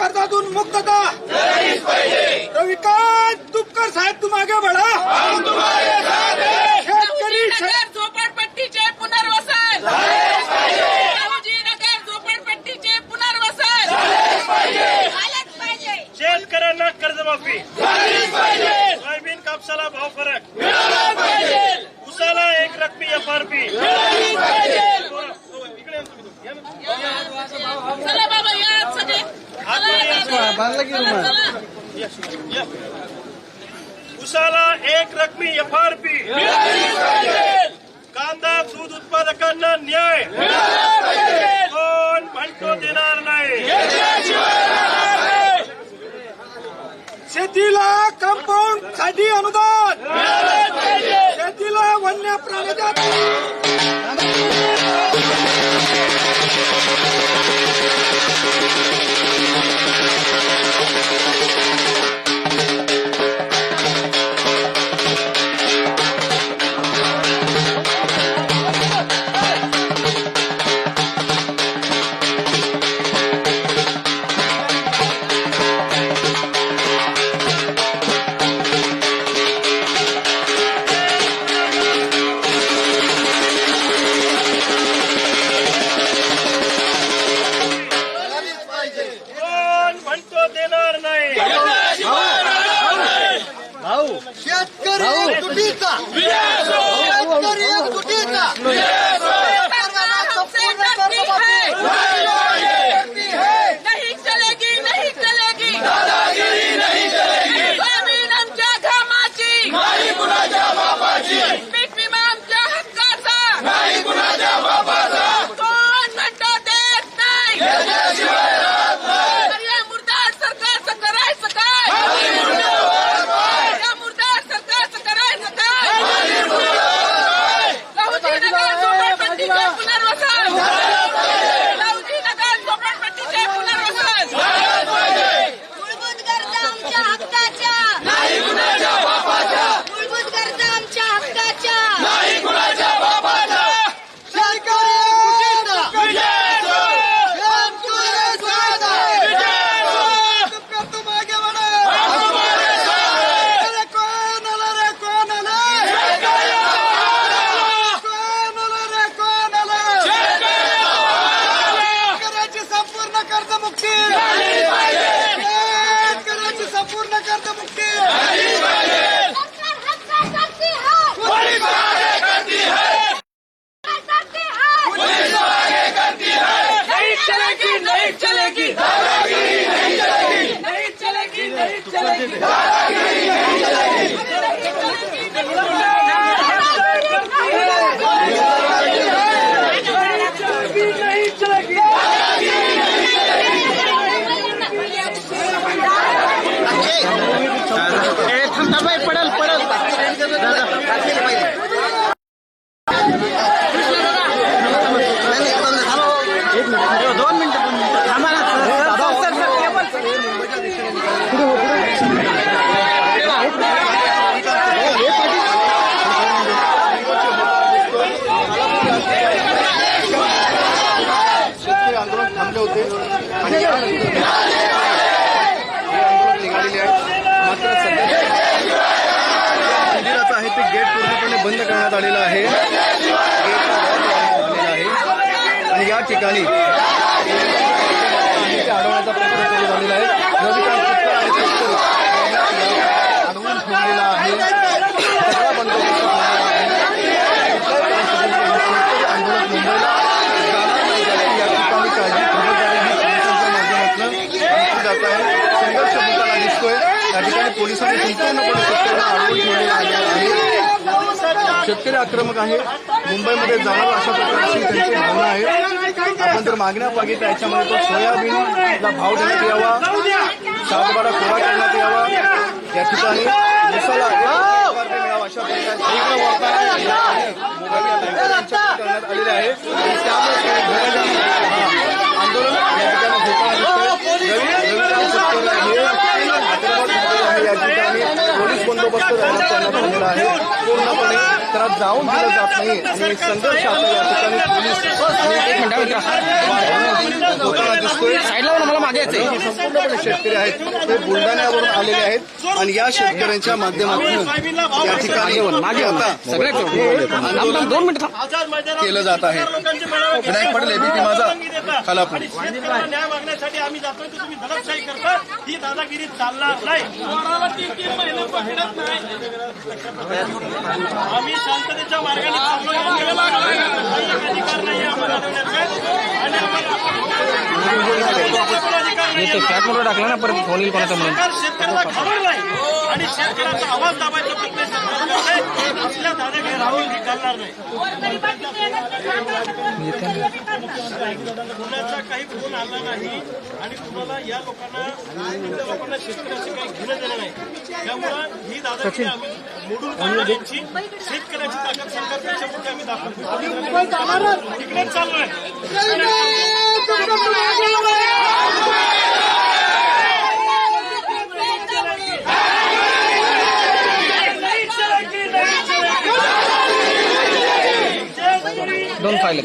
कर्जातून मुक्तता. रविकांत तुपकर साहेब तुम आगे बढ़ा शेतकरी नगर झोपडपट्टीचे पुनर्वसन. नगर झोपडपट्टीचे पुनर्वसन. झालंच पाहिजे. शेतकऱ्यांना कर्जमाफी. सोयाबीन कापसाला भाव फरक. उसाला एक रकमी एफआरपी चला बाबा या सगळे. उसाला एक रकमी एफआरपी कांदा दूध उत्पादकांना न्याय. कोण म्हणतो देणार नाही? शेतीला कंपाऊंडसाठी अनुदान. वन्य प्राण्याच्या नहीं आहे आणि हे आंदोलन निघालेले आहे. मात्र सध्या मंदिराचं आहे ते गेट पूर्णपणे बंद करण्यात आलेलं आहे. आहे आणि या ठिकाणी आणि अडवण्याचा प्रयत्न सुरू झालेला आहे. रविकांत अडवून ठेवलेला आहे सगळा बंदोबस्त लावलेला आहे शेतकरी आंदोलन मुंबईला जाणार नाही याची या ठिकाणी काळजी खबरदारी ही पोलिसांच्या माध्यमातून घेतली जात आहे संघर्ष होताना दिसतोय ठिकाणी पोलिसांनी संपूर्णपणे शेतकऱ्यांना अडवून ठेवलेलं आहे. शेतकरी आक्रमक आहे. मुंबईमध्ये जाणार अशा प्रकारची त्यांची भावना आहे. आपण जर मागण्या मागितल्या याच्यामध्ये तो सोयाबीनला भाव देण्यात यावा. सातबारा कोरा करण्यात यावा. या ठिकाणी उसाला मिळावा अशा प्रकारचे करण्यात आलेले आहे. त्यामुळे आंदोलन या ठिकाणी होताना दिसतंय. रवी- रविकांत शेतकरी हे हैदराबाद मुंबई आहे या ठिकाणी पोलीस बंदोबस्त तैनात करण्यात आलेला आहे. पूर्णपणे त्याला जाऊन दिलं जात नाही आणि संघर्ष आता या ठिकाणी पोलीस मिनिट संपूर्णपणे शेतकरी आहेत. ते बुलढाण्यावरून आलेले आहेत आणि या शेतकऱ्यांच्या माध्यमातून या ठिकाणी आता आंदोलन आझाद मैदानावर केलं जात आहे. विनायक पाटील, ABP माझा. खालापूर. आणि शेतकऱ्यांना न्याय मागण्यासाठी आम्ही जातोय तर तुम्ही दडपशाही करता ही दादागिरी चालणार नाही आम्ही शांततेच्या मार्गाने चाललोय. काही अधिकार नाही आम्हाला. आणि नाही टाकला ना परत फोन येईल कोणाचा म्हणून सरकार शेतकऱ्याला घाबरलाय आणि शेतकऱ्याचा आवाज दाबायचा प्रयत्न राहुल ही करणार नाही कुणाचा काही फोन आला नाही आणि कुणाला या लोकांना लोकांना शेतकऱ्याशी काही घेणं देणं नाही त्यामुळं ही दादागिरी आम्ही मोडून काढणार यांची शेतकऱ्याची ताकद सरकारपेक्षा मोठी आम्ही दाखवतो तिकडेच चाललोय दोन फाईल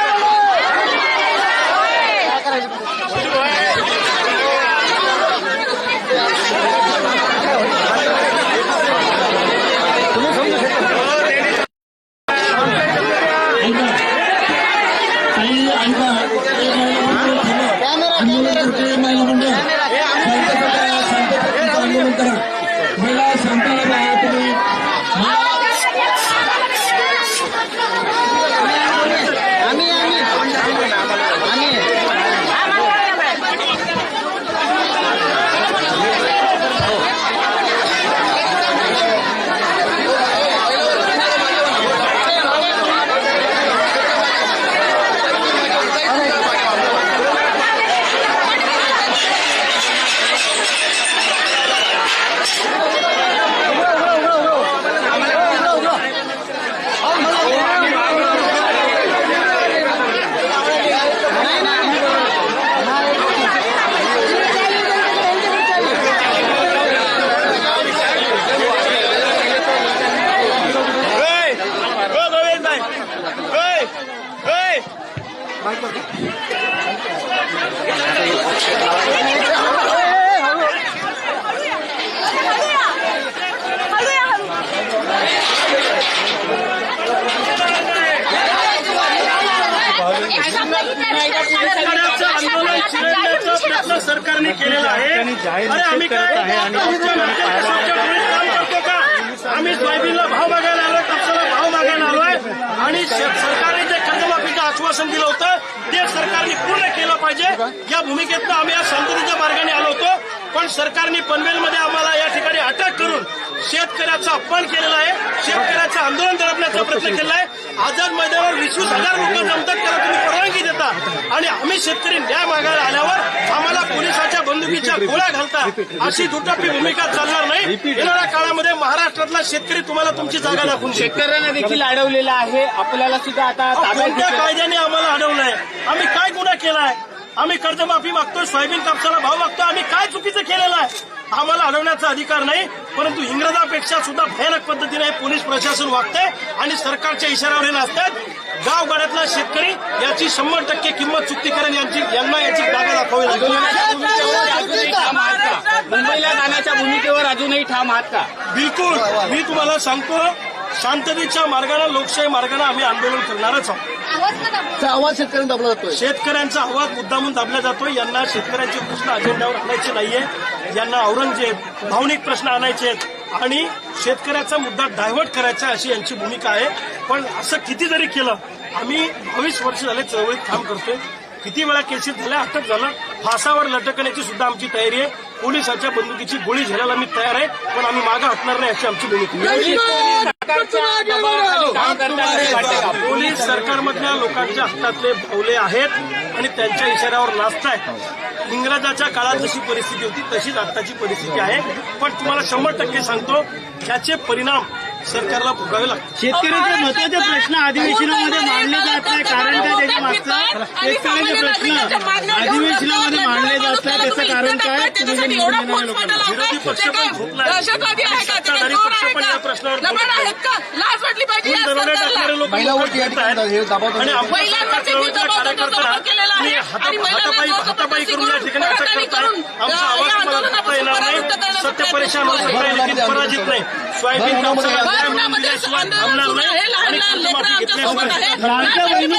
सरकारने केलेला आहे. अरे आम्ही काय आम्ही सोयाबीनला भाव मागायला आलोय कापसाला भाव मागायला आलोय. आणि सरकारने जे कर्जमाफीचं आश्वासन दिलं होतं ते सरकारने पूर्ण केलं पाहिजे. या भूमिकेतनं आम्ही या शांततेच्या मार्गाने आलो होतो. पण सरकारने पनवेलमध्ये आम्हाला या ठिकाणी अटक करून शेतकऱ्याचा अपमान केलेला आहे. शेतकऱ्याचं आंदोलन दडपण्याचा प्रयत्न केला आहे. आझाद मैदानावर वीस वीस हजार लोक जमतात त्याला तुम्ही परवानगी देता. आणि आम्ही शेतकरी न्याय मागायला आल्यावर आम्हाला पोलिसाच्या बंदुकीच्या गोळ्या घालता. अशी दुटप्पी भूमिका चालणार नाही. येणाऱ्या काळामध्ये महाराष्ट्रातला शेतकरी तुम्हाला तुमची जागा दाखवून. शेतकऱ्यांना देखील अडवलेलं आहे. आपल्याला सुद्धा आता कोणत्या कायद्याने आम्हाला अडवलंय? आम्ही काय गुन्हा केलाय? आम्ही कर्जमाफी मागतोय सोयाबीन कापसाला भाव मागतोय आम्ही काय चुकीचं केलेलं आहे? आम्हाला अडवण्याचा अधिकार नाही परंतु इंग्रजापेक्षा सुद्धा भयानक पद्धतीने हे पोलीस प्रशासन वागतंय आणि सरकारच्या इशाऱ्यावर हे नाचतात गावगाड्यातला शेतकरी याची शंभर टक्के किंमत चुकती करेल यांची यांना याची जागा दाखवावी लागेल. का? मुंबईला जाण्याच्या भूमिकेवर अजूनही ठाम आहात का? बिलकुल मी तुम्हाला सांगतो शांततेच्या मार्गाने लोकशाही मार्गाने आम्ही आंदोलन करणारच आहोत? चा आवाज शेतकऱ्यांना दाबला जातोय. शेतकऱ्यांचा आवाज मुद्दामून दाबला जातो यांना शेतकऱ्यांचे प्रश्न अजेंड्यावर आणायचे नाहीये. यांना औरंगजेब भावनिक प्रश्न आणायचे आहेत. आणि शेतकऱ्याचा मुद्दा डायव्हर्ट करायचा अशी यांची भूमिका आहे. पण असं किती जरी केलं आम्ही बावीस वर्ष झाले चळवळीत काम करतोय. किती वेळा केसेस झाल्या अटक झालं. फासावर लटकण्याची सुद्धा आमची तयारी आहे. पोलिसाच्या बंदुकीची गोळी झेलायला मी तयार आहे. पण आम्ही मागं हटणार नाही अशी आमची भूमिका पोलीस सरकारमधल्या लोकांच्या हातातले भावले आहेत आणि त्यांच्या इशाऱ्यावर नाचतायत इंग्रजाच्या काळात जशी परिस्थिती होती तशीच आत्ताची परिस्थिती आहे. पण तुम्हाला शंभर टक्के सांगतो याचे परिणाम सरकारला भोगावे लागतात. शेतकऱ्यांचे महत्त्वाचे प्रश्न अधिवेशनामध्ये मांडले जात नाही कारण काय त्याच्या मागचं? शेतकऱ्यांचे प्रश्न अधिवेशनामध्ये मांडले जात नाही त्याचं कारण काय? विरोधी पक्ष पण झोपला सत्ताधारी लाज वाटली पाहिजे या खून दरोडे टाकणारे सरकारला लोक महिलावरती या ठिकाणी हे दबाव आणि आमच्या महिलांवरती चळवळीतल्या दबाव कार्यकर्त्यांना दबाव केलेला आहे. तुम्ही आणि हाता- महिलांना हातापायी जोर हातापायी करून या ठिकाणी अटक जबरदस्ती करताय करून, आमचा या आवाज तुम्हाला आंदोलनापासून ऐकता येणार परावृत्त नाही करण्याचा सत्य प्रयत्न आहे. पराजित नाही सोयाबीन कापसाला न्याय दिल्याशिवाय थांबणार. नाही आणि कर्जमाफी घेतल्याशिवाय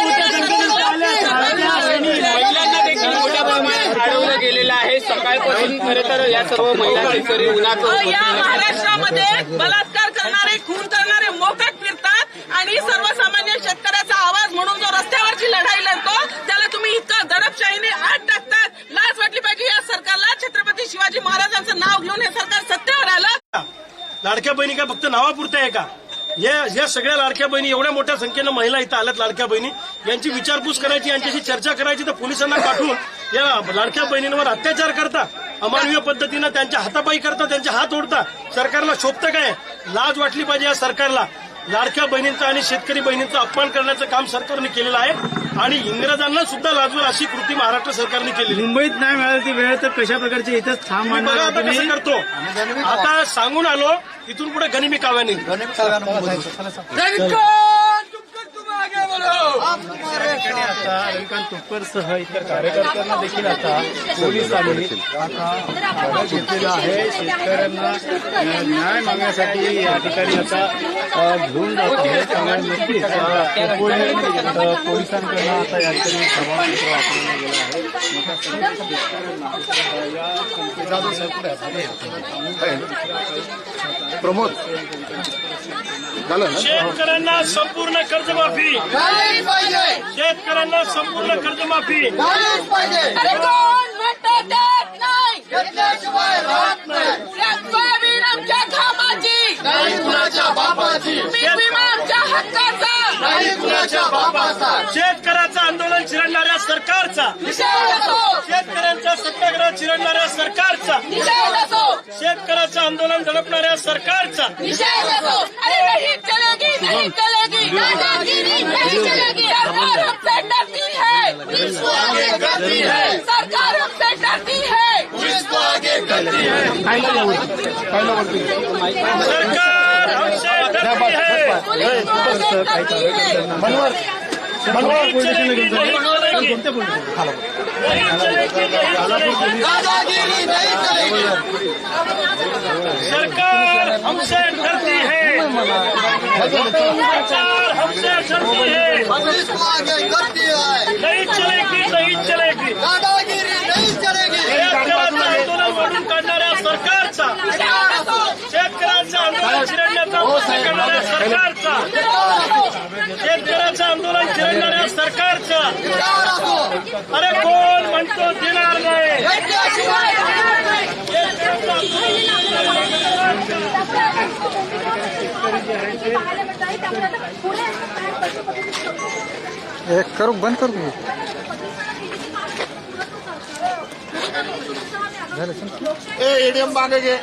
महिलांना देखील मोठ्या प्रमाणात अडवलं गेलेलं आहे सकाळपासून खरं तर या सर्व महिला शेतकरी उन्हात अ, या महाराष्ट्रामध्ये बलात्कार करणारे खून करणारे मोफत फिरतात. आणि सर्वसामान्य शेतकऱ्याचा आवाज म्हणून जो रस्त्यावरची लढाई लढतो त्याला तुम्ही इतकं दडपशाहीने आत टाकतात. लाज वाटली पाहिजे या सरकारला. छत्रपती शिवाजी महाराजांचं नाव घेऊन हे सरकार सत्तेवर आलं. लाडक्या बहिणी काय फक्त नावापुरते आहे का? या सगळ्या लाडक्या बहिणी एवढ्या मोठ्या संख्येनं महिला इथं आल्यात लाडक्या बहिणी. यांची विचारपूस करायची यांच्याशी चर्चा करायची तर पोलिसांना पाठवून या लाडक्या बहिणींवर अत्याचार करता अमानवीय पद्धतीनं त्यांच्या हातापायी करता त्यांचे हात ओढता. सरकारला शोभतं काय? लाज वाटली पाहिजे या सरकारला. लाडक्या बहिणींचा आणि शेतकरी बहिणींचा अपमान करण्याचं काम सरकारने केलेलं आहे. आणि इंग्रजांना सुद्धा लाजवेल अशी कृती महाराष्ट्र सरकारने आहे. मुंबईत नाही मिळाली ती वेळ तर कशा प्रकारची इथंच बघा मांडणार आता कसं करतो. आता सांगून आलो इथून पुढे गनिमी काव्याने. आता रविकांत तुपकर सह इतर कार्यकर्त्यांना देखील आता पोलिसांनी आता घेतलेला आहे शेतकऱ्यांना. न्याय मागण्यासाठी या ठिकाणी आता घेऊन जात आहे. त्यामुळे नक्कीच पोलिसांकडनं आता या ठिकाणी प्रमाणपत्र वापरलं गेलं आहे. प्रमोद. शेतकऱ्यांना संपूर्ण कर्जमाफी. शेतकऱ्यांना संपूर्ण कर्जमाफी. बापाची. आमच्या हक्काचा शेतकऱ्याचं आंदोलन चिरडणाऱ्या सरकारचा. शेतकऱ्यांचा सत्याग्रह चिरडणाऱ्या सरकारचा. शेतकऱ्याचं आंदोलन दडपणाऱ्या सरकारचा. सरकार मनोहर मनोहर पोलीस स्टेशनला घेऊन नहीं जाईल. चलेगी कोणत्या पोलीस स्टेशन? नहीं चलेगी नहीं चलेगी दादागिरी नहीं चलेगी सरकार हमसे डरती है। सरकार हमसे डरती है। पुलिस को आगे करती है। नहीं चलेगी नहीं चलेगी। दादागिरी नहीं चलेगी। शेतकऱ्याचं आंदोलन मोडून काढणाऱ्या सरकारचा शेतकऱ्याचं आंदोलन चिरडण्याचा प्रयत्न करणाऱ्या सरकारचा शेतकऱ्याचं आंदोलन चिरडणाऱ्या सरकारचा विचार असो अरे कोण म्हणतो देणार नाही हे करू बंद करू? झालं. ए एडीएम मागे घे